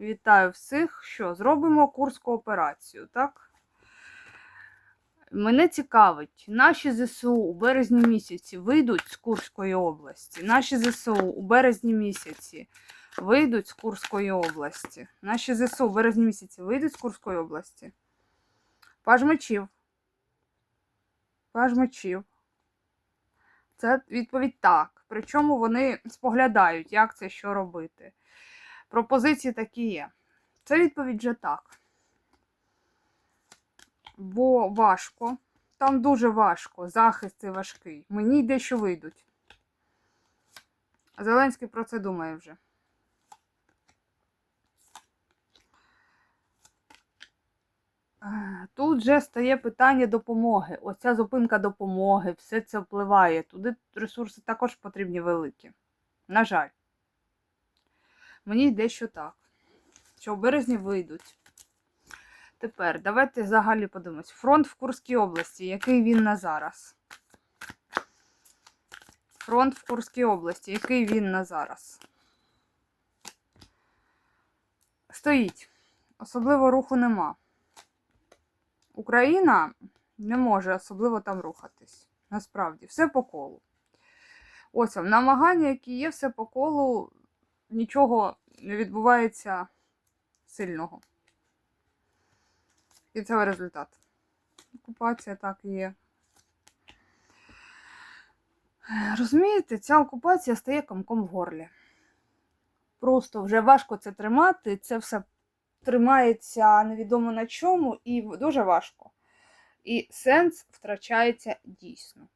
Вітаю всіх. Що, зробимо Курську операцію, так? Мене цікавить, наші ЗСУ у березні місяці вийдуть з Курської області. Наші ЗСУ у березні місяці вийдуть з Курської області. Наші ЗСУ у березні місяці вийдуть з Курської області. Паж мечів. Паж мечів. Це відповідь так. Причому вони споглядають, як це що робити. Пропозиції такі є. Це відповідь вже так. Бо важко. Там дуже важко. Захист і важкий. Мені йде, що вийдуть. Зеленський про це думає вже. Е, Тут вже стає питання допомоги. Оця зупинка допомоги, все це впливає. Туди ресурси також потрібні великі. На жаль. Мені йде, що так. Що в березні вийдуть. Тепер давайте взагалі подивимось. Фронт в Курській області. Який він на зараз? Фронт в Курській області. Який він на зараз? Стоїть. Особливо руху нема. Україна не може особливо там рухатись. Насправді, все по колу. Ось намагання, які є, все по колу, нічого не відбувається сильного. Кінцевий результат. Окупація так і є. Розумієте, ця окупація стає комком в горлі. Просто вже важко це тримати, це все тримається невідомо на чому, і дуже важко. І сенс втрачається дійсно.